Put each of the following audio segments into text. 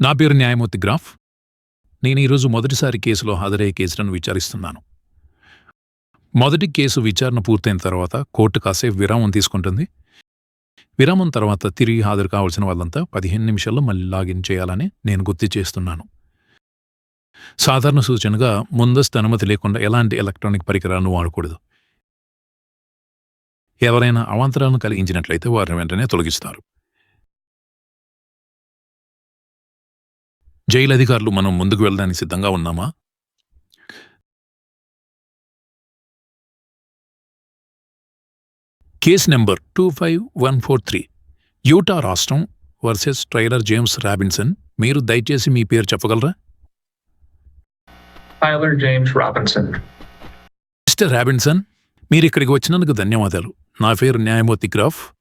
నా పేరు న్యాయమూర్తి గ్రాఫ్. నేను ఈరోజు మొదటిసారి కేసులో హాజరయ్యే కేసులను విచారిస్తున్నాను. మొదటి కేసు విచారణ పూర్తయిన తర్వాత కోర్టు కాసేపు విరామం తీసుకుంటుంది. విరామం తర్వాత తిరిగి హాజరు కావాల్సిన వాళ్ళంతా పదిహేను నిమిషాల్లో మళ్ళీ లాగిన్ చేయాలని నేను గుర్తు చేస్తున్నాను. సాధారణ సూచనగా ముందస్తు అనుమతి లేకుండా ఎలాంటి ఎలక్ట్రానిక్ పరికరాలను వాడకూడదు. ఎవరైనా అవాంతరాలను కలిగించినట్లయితే వారిని వెంటనే తొలగిస్తారు. జైలు అధికారులు మనం ముందుకు వెళ్ళడానికి సిద్ధంగా ఉన్నామా? Case number two five one four three. Utah రాష్ట్రం వర్సెస్ ట్రైలర్ జేమ్స్ రాబిన్సన్. మీరు దయచేసి మీ పేరు చెప్పగలరా. మిస్టర్ రాబిన్సన్ మీరు ఇక్కడికి వచ్చినందుకు ధన్యవాదాలు. నా పేరు న్యాయమూర్తి Graf.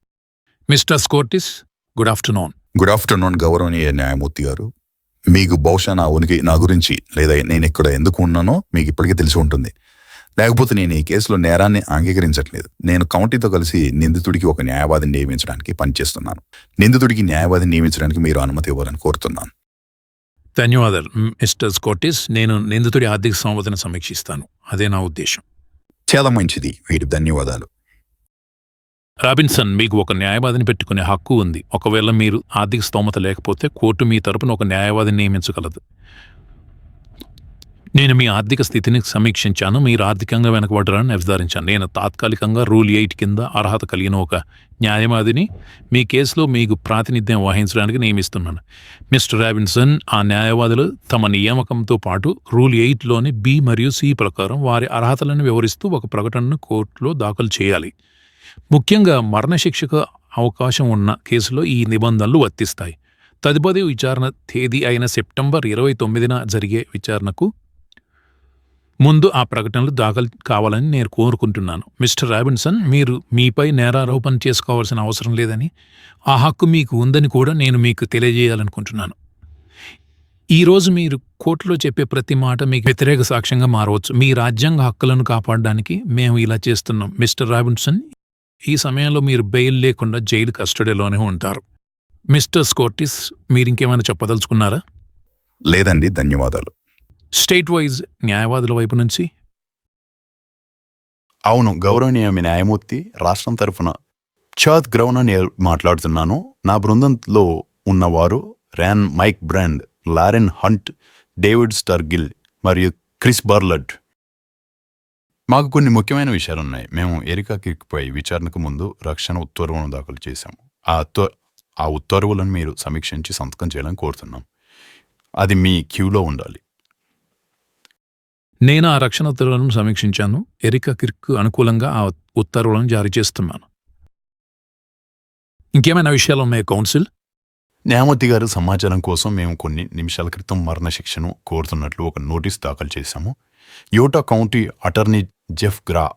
Mister Scortis good afternoon. Good afternoon గౌరవనీయ న్యాయమూర్తి గారు. మీకు బహుశా నా ఉనికి నా గురించి లేదా నేను ఇక్కడ ఎందుకు ఉన్నానో మీకు ఇప్పటికే తెలిసి ఉంటుంది. లేకపోతే నేను ఈ కేసులో నేరాన్ని అంగీకరించట్లేదు. నేను కౌంటీతో కలిసి నిందితుడికి ఒక న్యాయవాదిని నియమించడానికి పనిచేస్తున్నాను. నిందితుడికి న్యాయవాదిని నియమించడానికి మీరు అనుమతి ఇవ్వాలని కోరుతున్నాను. ధన్యవాదాలు మిస్టర్ స్కోర్టిస్ నేను నిందితుడి ఆర్థిక సంవదన సమీక్షిస్తాను. అదే నా ఉద్దేశం. చాలా మంచిది. వీటి ధన్యవాదాలు. రాబిన్సన్ మీకు ఒక న్యాయవాదిని పెట్టుకునే హక్కు ఉంది. ఒకవేళ మీరు ఆర్థిక స్తోమత లేకపోతే కోర్టు మీ తరపున ఒక న్యాయవాదిని నియమించగలదు. నేను మీ ఆర్థిక స్థితిని సమీక్షించాను. మీరు ఆర్థికంగా వెనకబడ్డారని నిర్ధారించాను. నేను తాత్కాలికంగా రూల్ ఎయిట్ కింద అర్హత కలిగిన ఒక న్యాయవాదిని మీ కేసులో మీకు ప్రాతినిధ్యం వహించడానికి నియమిస్తున్నాను. మిస్టర్ రాబిన్సన్ ఆ న్యాయవాదులు తమ నియామకంతో పాటు రూల్ ఎయిట్లోని బి మరియు సి ప్రకారం వారి అర్హతలను వివరిస్తూ ఒక ప్రకటనను కోర్టులో దాఖలు చేయాలి. ముఖ్యంగా మరణశిక్షకు అవకాశం ఉన్న కేసులో ఈ నిబంధనలు వర్తిస్తాయి. తదుపరి విచారణ తేదీ అయిన సెప్టెంబర్ ఇరవై తొమ్మిదిన జరిగే విచారణకు ముందు ఆ ప్రకటనలు దాఖలు కావాలని నేను కోరుకుంటున్నాను. మిస్టర్ రాబిన్సన్ మీరు మీపై నేరారోపణ చేసుకోవాల్సిన అవసరం లేదని ఆ హక్కు మీకు ఉందని కూడా నేను మీకు తెలియజేయాలనుకుంటున్నాను. ఈరోజు మీరు కోర్టులో చెప్పే ప్రతి మాట మీకు వ్యతిరేక సాక్ష్యంగా మారవచ్చు. మీ రాజ్యాంగ హక్కులను కాపాడడానికి మేము ఇలా చేస్తున్నాం. మిస్టర్ రాబిన్సన్ ఈ సమయంలో మీరు బెయిల్ లేకుండా జైలు కస్టడీలోనే ఉంటారు. మిస్టర్ స్కోర్టిస్ మీరు ఇంకేమైనా చెప్పదలుచుకున్నారా? లేదండి ధన్యవాదాలు. స్టేట్ వైజ్ న్యాయవాదుల వైపు నుంచి? అవును గౌరవనీయ మీ న్యాయమూర్తి రాష్ట్రం తరఫున చాద్ గ్రౌన నేను మాట్లాడుతున్నాను. నా బృందంలో ఉన్నవారు Ryan Mike Brand Lauren Hunt David Sturgill మరియు క్రిస్ బర్లడ్. మాకు కొన్ని ముఖ్యమైన విషయాలు ఉన్నాయి మేము ఎరికా కిక్పై విచారణకు ముందు రక్షణ ఉత్తర్వులను దాఖలు చేశాము. ఆ ఆ ఉత్తర్వులను మీరు సమీక్షించి సంతకం చేయాలని కోరుతున్నాం. అది మీ క్యూలో ఉండాలి. నేను ఆ రక్షణ ఉత్తర్వులను సమీక్షించాను. ఎరికా కిర్క్ అనుకూలంగా ఆ ఉత్తర్వులను జారీ చేస్తున్నాను. ఇంకేమైనా విషయాలు ఉన్నాయి కౌన్సిల్? న్యాయమూర్తి గారు సమాచారం కోసం మేము కొన్ని నిమిషాల క్రితం మరణశిక్షను కోరుతున్నట్లు ఒక నోటీస్ దాఖలు చేశాము. యోటా కౌంటీ అటర్నీ జెఫ్ గ్రా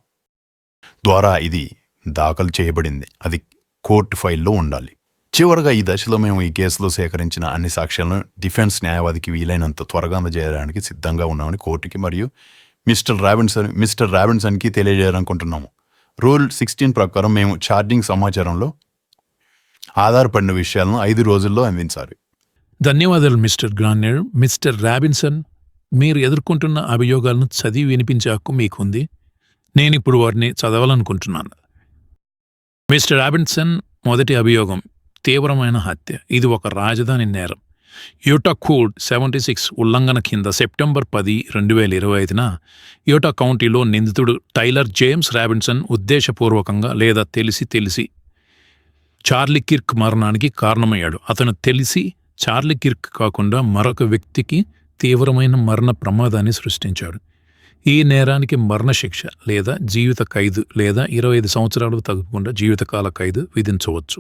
ద్వారా ఇది దాఖలు చేయబడింది. అది కోర్టు ఫైల్లో ఉండాలి. చివరగా ఈ దశలో మేము ఈ కేసులో సేకరించిన అన్ని సాక్ష్యాలను డిఫెన్స్ న్యాయవాదికి వీలైనంత త్వరగా అందజేయడానికి సిద్ధంగా ఉన్నామని కోర్టుకి మరియు మిస్టర్ రాబిన్సన్ మిస్టర్ రాబిన్సన్కి తెలియజేయాలనుకుంటున్నాము. రూల్ సిక్స్టీన్ ప్రకారం మేము ఛార్జింగ్ సమాచారంలో ఆధారపడిన విషయాలను ఐదు రోజుల్లో అందించాలి. ధన్యవాదాలు మిస్టర్ గ్రాన్యర్ మిస్టర్ రాబిన్సన్ మీరు ఎదుర్కొంటున్న అభియోగాలను చదివి వినిపించే హక్కు మీకుంది. నేను ఇప్పుడు వారిని చదవాలనుకుంటున్నాను. మిస్టర్ రాబిన్సన్ మొదటి అభియోగం తీవ్రమైన హత్య. ఇది ఒక రాజధాని నేరం. యూటా కోడ్ సెవెంటీ సిక్స్ ఉల్లంఘన కింద సెప్టెంబర్ పది రెండు వేల ఇరవై ఐదున యూటా కౌంటీలో నిందితుడు టైలర్ జేమ్స్ రాబిన్సన్ ఉద్దేశపూర్వకంగా లేదా తెలిసి తెలిసి చార్లీ కిర్క్ మరణానికి కారణమయ్యాడు. అతను తెలిసి చార్లీ కిర్క్ కాకుండా మరొక వ్యక్తికి తీవ్రమైన మరణ ప్రమాదాన్ని సృష్టించాడు. ఈ నేరానికి మరణశిక్ష లేదా జీవిత ఖైదు లేదా ఇరవై ఐదు సంవత్సరాలు తగ్గకుండా జీవితకాల ఖైదు విధించవచ్చు.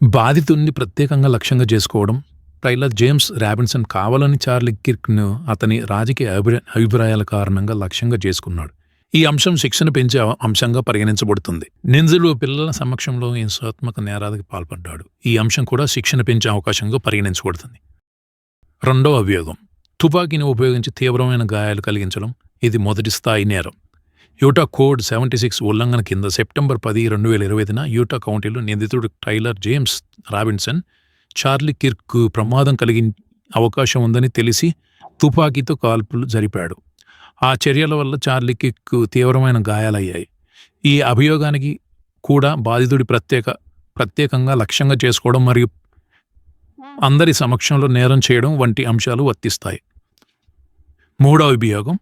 బాధితుడిని ప్రత్యేకంగా లక్ష్యంగా చేసుకోవడం టైలర్ జేమ్స్ రాబిన్సన్ కావాలని చార్లీ కిర్క్ను అతని రాజకీయ అభి అభిప్రాయాల కారణంగా లక్ష్యంగా చేసుకున్నాడు. ఈ అంశం శిక్షణ పెంచే అంశంగా పరిగణించబడుతుంది. నిందితుడు పిల్లల సమక్షంలో హింసాత్మక నేరాలకు పాల్పడ్డాడు. ఈ అంశం కూడా శిక్షణ పెంచే అవకాశంగా పరిగణించబడుతుంది. రెండో అభియోగం. తుపాకీని ఉపయోగించి తీవ్రమైన గాయాలు కలిగించడం ఇది మొదటి స్థాయి నేరం. యూటా కోడ్ సెవెంటీ సిక్స్ ఉల్లంఘన కింద సెప్టెంబర్ పది రెండు వేల ఇరవై ఐదున యూటా కౌంటీలో నిందితుడు Tyler James Robinson Charlie Kirk ప్రమాదం కలిగి అవకాశం ఉందని తెలిసి తుపాకీతో కాల్పులు జరిపాడు. ఆ చర్యల వల్ల చార్లీ కిర్క్ తీవ్రమైన గాయాలయ్యాయి. ఈ అభియోగానికి కూడా బాధితుడి ప్రత్యేక ప్రత్యేకంగా లక్ష్యంగా చేసుకోవడం మరియు అందరి సమక్షంలో నేరం చేయడం వంటి అంశాలు వర్తిస్తాయి. మూడవ విభాగం.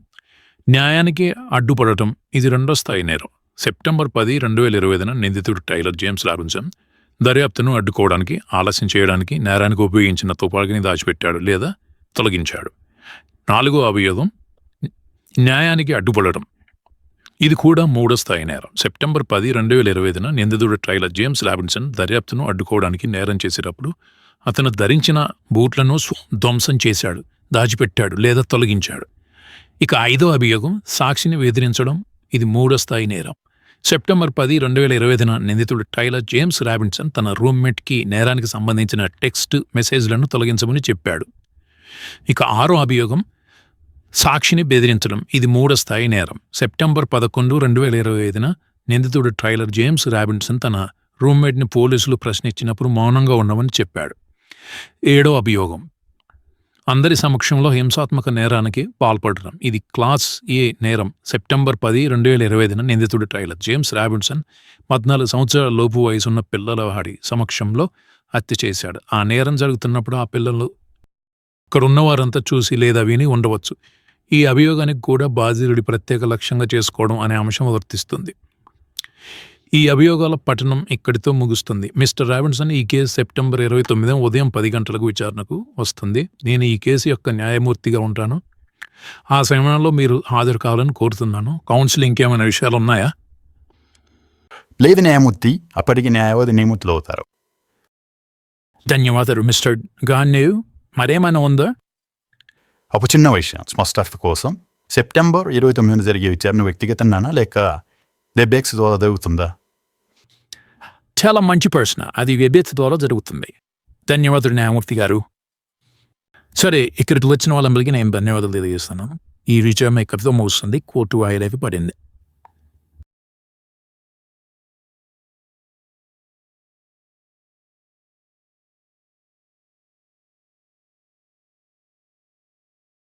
న్యాయానికి అడ్డుపడటం. ఇది రెండో స్థాయి నేరం. సెప్టెంబర్ పది రెండు వేల ఇరవై ఐదున నిందితుడు టైలర్ జేమ్స్ లాబిన్సన్ దర్యాప్తును అడ్డుకోవడానికి ఆలస్యం చేయడానికి నేరానికి ఉపయోగించిన తుపాకీని దాచిపెట్టాడు లేదా తొలగించాడు. నాలుగో అభియోగం. న్యాయానికి అడ్డుపడటం. ఇది కూడా మూడో స్థాయి నేరం. సెప్టెంబర్ పది రెండు వేల ఇరవై ఐదున నిందితుడు ట్రైలర్ జేమ్స్ రాబిన్సన్ దర్యాప్తును అడ్డుకోవడానికి నేరం చేసేటప్పుడు అతను ధరించిన బూట్లను స్వ- ధ్వంసం చేశాడు. దాచిపెట్టాడు లేదా తొలగించాడు. ఇక ఐదో అభియోగం సాక్షిని వేధించడం. ఇది మూడో స్థాయి నేరం. సెప్టెంబర్ పది రెండు వేల ఇరవై ఐదున నిందితుడు టైలర్ జేమ్స్ రాబిన్సన్ తన రూమ్మేట్కి నేరానికి సంబంధించిన టెక్స్ట్ మెసేజ్లను తొలగించమని చెప్పాడు. ఇక ఆరో అభియోగం సాక్షిని బెదిరించడం. ఇది మూడో స్థాయి నేరం. సెప్టెంబర్ పదకొండు రెండు వేల ఇరవై ఐదున నిందితుడు ట్రైలర్ జేమ్స్ రాబిన్సన్ తన రూమ్మేట్ని పోలీసులు ప్రశ్నించినప్పుడు మౌనంగా ఉండమని చెప్పాడు. ఏడో అభియోగం అందరి సమక్షంలో హింసాత్మక నేరానికి పాల్పడడం. ఇది క్లాస్ ఏ నేరం. సెప్టెంబర్ పది రెండు వేల ఇరవై ఐదున నిందితుడు ట్రైలర్. జేమ్స్ రాబిన్సన్ పద్నాలుగు సంవత్సరాల లోపు వయసున్న పిల్లల వాడి సమక్షంలో హత్య చేశాడు. ఆ నేరం జరుగుతున్నప్పుడు ఆ పిల్లలు ఇక్కడ ఉన్నవారంతా చూసి లేదా విని ఉండవచ్చు. ఈ అభియోగానికి కూడా బాధితుడి ప్రత్యేక లక్ష్యంగా చేసుకోవడం అనే అంశం వర్తిస్తుంది. ఈ అభియోగాల పఠనం ఇక్కడితో ముగుస్తుంది. మిస్టర్ రాబిన్సన్ ఈ కేసు సెప్టెంబర్ ఇరవై తొమ్మిది ఉదయం పది గంటలకు విచారణకు వస్తుంది. నేను ఈ కేసు యొక్క న్యాయమూర్తిగా ఉంటాను. ఆ సమయంలో మీరు హాజరు కావాలని కోరుతున్నాను. కౌన్సిల్ ఇంకేమైనా విషయాలు ఉన్నాయా లేదు న్యాయమూర్తి అప్పటికి న్యాయవాది నియమితులు అవుతారు. ధన్యవాదాలు మిస్టర్ గాన్నేవ్. మరేమైనా ఉందా? ఒక చిన్న విషయం స్పష్టత కోసం. సెప్టెంబర్ ఇరవై తొమ్మిదిన జరిగే విచారణ వ్యక్తిగతంగానా లేక వెబ్ఎక్స్ ద్వారా జరుగుతుందా? చాలా మంచి ప్రశ్న అది వెబేత్ ద్వారా జరుగుతుంది. ధన్యవాదాలు న్యాయమూర్తి గారు. సరే ఇక్కడికి వచ్చిన వాళ్ళందరికీ నేను ధన్యవాదాలు తెలియజేస్తాను ఈ విజయం ఇక్కడితో ముగుస్తుంది కోర్టు వాయిదాకి పడింది.